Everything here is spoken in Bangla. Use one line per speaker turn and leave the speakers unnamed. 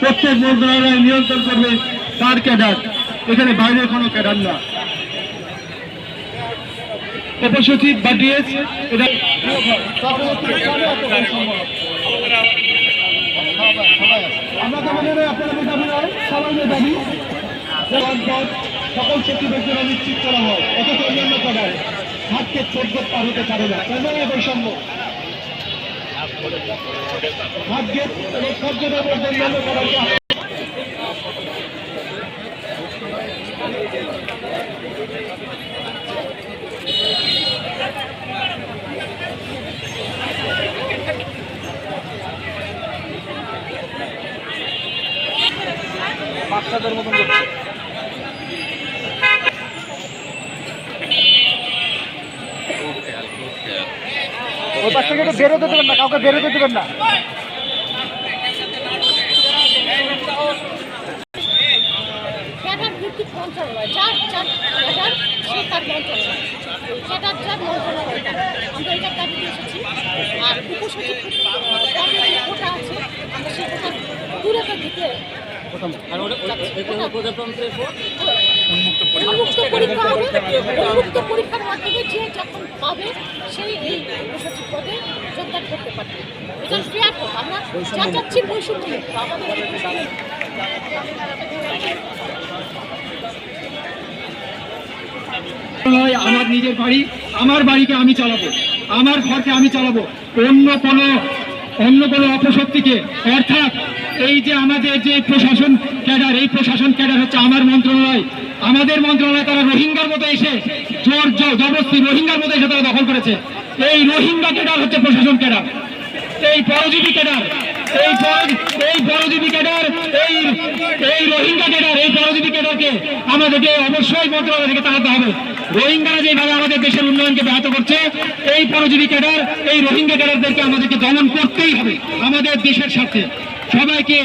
প্রত্যেক মন্ত্রণালয় নিয়ন্ত্রণ করবে তার ক্যাডার। এখানে বাইরে কোনো ক্যাডার না। উপসচিব বা ডিএস এটা আমরা তো মনে হয় আপনারা মেধাবী সকল ব্যক্তিরা নিশ্চিত করা হয় অথচ অন্যান্য ক্যাডার হাতকে ছোট পার হতে পারে না কেন বৈষম্য ভাগ্যে এবং সভ্যতার অন্যান্য
বাচ্চাদের মতন করছে।
ওই পাশ থেকে বেরোতে দেবেন না কাউকে বেরোতে দেবেন না।
আর উপসচিব কোটা আছে আমরা সেই কোটা দূরতা দিতে উন্মুক্ত পরীক্ষা। হবে। উন্মুক্ত পরীক্ষার মাধ্যমে যে যখন পাবে সেই এই উপসচিব পদে যোগদান করতে পারবে। এটা ফেয়ার হোক আমরা যা চাচ্ছি বৈষম্য আমাদের এই বৈষম্য
নয় আমার নিজের বাড়ি আমার বাড়িকে আমি চালাবো। আমার ঘরকে আমি চালাবো। অন্য কোনো অন্য কোনো অপশক্তিকে, অর্থাৎ এই যে আমাদের যে প্রশাসন ক্যাডার, এই প্রশাসন ক্যাডার হচ্ছে আমার মন্ত্রণালয়। আমাদের মন্ত্রণালয় তারা রোহিঙ্গার মতো এসে জোর জ- জবরদস্তি রোহিঙ্গার মতো এসে তারা দখল করেছে। এই রোহিঙ্গা ক্যাডার হচ্ছে প্রশাসন ক্যাডার। এই পরজীবী ক্যাডার, এই এই পরজীবী ক্যাডার, এই এই রোহিঙ্গা ক্যাডার, এই পরজীবী ক্যাডারকে আমাদেরকে অবশ্যই মন্ত্রণালয় থেকে তাড়াতে হবে। রোহিঙ্গারা যেভাবে আমাদের দেশের উন্নয়নকে ব্যাহত করছে, এই পরজীবী ক্যাডার, এই রোহিঙ্গা ক্যাডারদেরকে আমাদেরকে দমন করতেই হবে, আমাদের দেশের সাথে সবাইকে